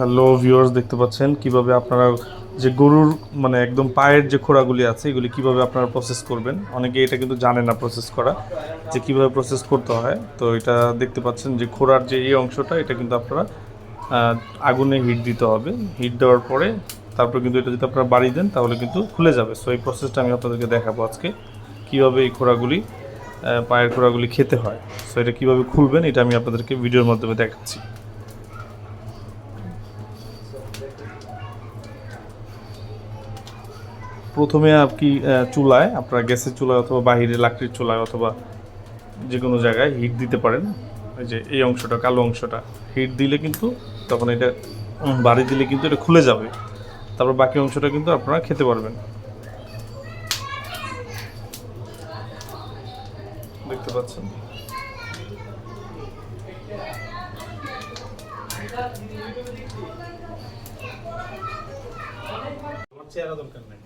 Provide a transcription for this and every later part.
Hello viewers দেখতে পাচ্ছেন কীভাবে আপনারা যে গরুর মানে একদম পায়ের যে খোড়াগুলি আছে, এগুলি কীভাবে আপনারা প্রসেস করবেন? অনেকে এটা কিন্তু জানে না প্রসেস করা, যে কীভাবে প্রসেস করতে হয়। তো এটা দেখতে পাচ্ছেন যে খোড়ার যে এই অংশটা, এটা কিন্তু আপনারা আগুনে হিট দিতে হবে। হিট দেওয়ার পরে তারপর কিন্তু এটা যদি আপনারা বাড়ি দেন, তাহলে কিন্তু খুলে যাবে। সো এই প্রসেসটা আমি আপনাদেরকে দেখাবো আজকে, কীভাবে এই খোড়াগুলি পায়ের খোড়াগুলি খেতে হয়। সো এটা কীভাবে খুলবেন, এটা আমি আপনাদেরকে ভিডিওর মাধ্যমে দেখাচ্ছি। প্রথমে আপনি চুলায়, আপনার গ্যাসের চুলায় অথবা বাহিরে লাকড়ির চুলায় অথবা যে কোনো জায়গায় হিট দিতে পারেন। ওই যে, এই অংশটা, কালো অংশটা হিট দিলে কিন্তু তখন এটা বাড়ি দিলে কিন্তু এটা খুলে যাবে। তারপর বাকি অংশটা কিন্তু আপনারা খেতে পারবেন। দেখতে পাচ্ছেন? আমার চেহারা দরকার নেই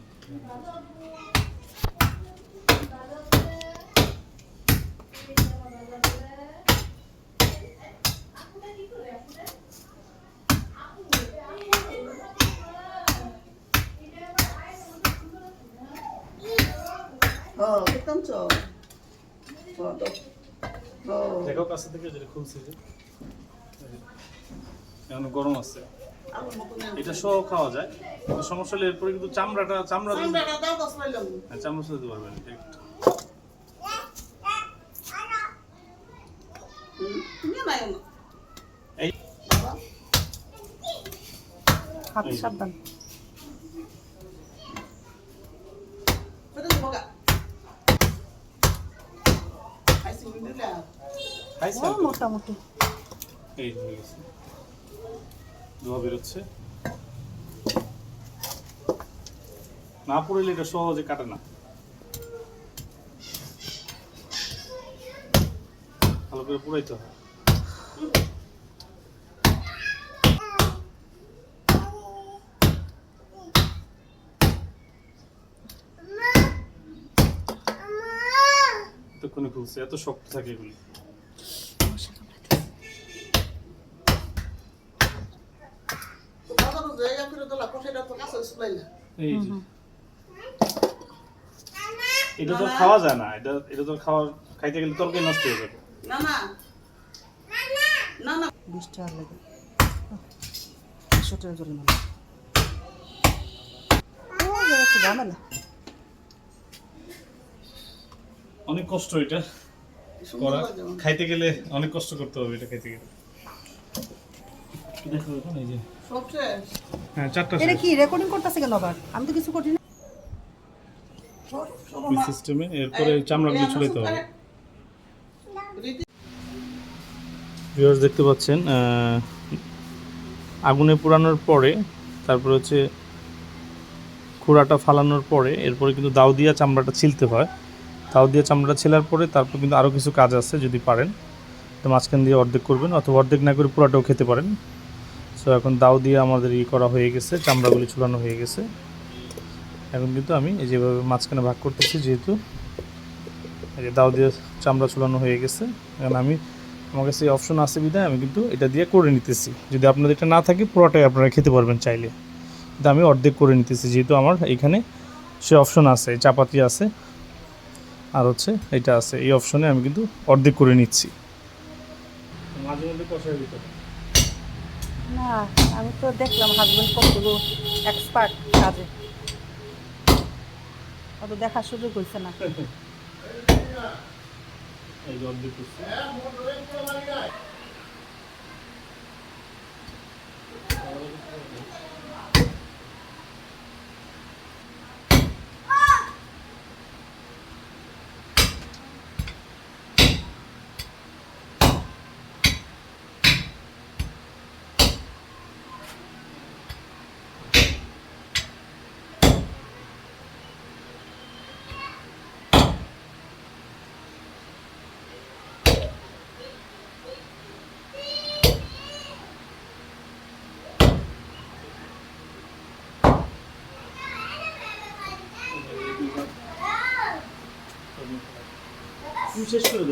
어, 깜짝. 어, 또. 어, দেখো কাছে থেকে যেটা খুলছে যে এখন গরম আছে 아무 먹 এখন গরম আছে। এটা সহ খাওয়া যায়। সমস্যা হলে এরপরে কিন্তু চামড়াটা চামড়া হ্যাঁ চামড়া সাথে পারবেন হাত সাবধান। মোটামুটি। এই হয়ে গেছে। ধোয়া বেরোচ্ছে। না পড়লে এটা সহজে কাটে না। ভালো করে পুরাইতে হয় এতক্ষণে খুলছে, এত শক্ত থাকে এগুলি। এই যে। এটা তো খাওয়া যায় না এটা এটা তো খাওয়া খাইতে গেলে নষ্ট হয়ে যাবে। না না অনেক কষ্ট এটা খাইতে গেলে অনেক কষ্ট করতে হবে এটা খাইতে গেলে। হ্যাঁ চারটা এটা কি রেকর্ডিং করতেছে কেন আবার আমি তো কিছু করি না ওই সিস্টেমে এরপরে চামড়াগুলো ছুলাইতে হবে ভিউয়ার্স দেখতে পাচ্ছেন আগুনে পোড়ানোর পরে তারপরে হচ্ছে খুঁড়াটা ফালানোর পরে এরপরে কিন্তু দাও দিয়া চামড়াটা ছিলতে হয় দাও দিয়া চামড়াটা ছেলার পরে তারপর কিন্তু আরও কিছু কাজ আছে যদি পারেন তো মাঝখান দিয়ে অর্ধেক করবেন অথবা অর্ধেক না করে পুরাটাও খেতে পারেন সো এখন দাও দিয়ে আমাদের ই করা হয়ে গেছে, চামড়াগুলি ঝুলানো হয়ে গেছে। এখন কিন্তু আমি এই যেভাবে মাঝখানে ভাগ করতেছি যেহেতু, এই যে দাও দিয়ে চামড়া ঝুলানো হয়ে গেছে। এখন আমি, আমার কাছে অপশন আছে বিধায় আমি কিন্তু এটা দিয়ে করে নিতেছি। যদি আপনাদের এটা না থাকে, পুরোটাই আপনারা খেতে পারবেন চাইলে। কিন্তু আমি অর্ধেক করে নিতেছি, যেহেতু আমার এখানে সে অপশন আছে চাপাতি আছে। আর হচ্ছে এটা আছে, এই অপশনে আমি কিন্তু অর্ধেক করে নিচ্ছি। মাঝে মধ্যে কষাই দিতে না আমি তো দেখলাম হাজব্যান্ড কতগুলো এক্সপার্ট কাজে। অত দেখার সুযোগ হয়েছে না। এই শেষ করে দাও।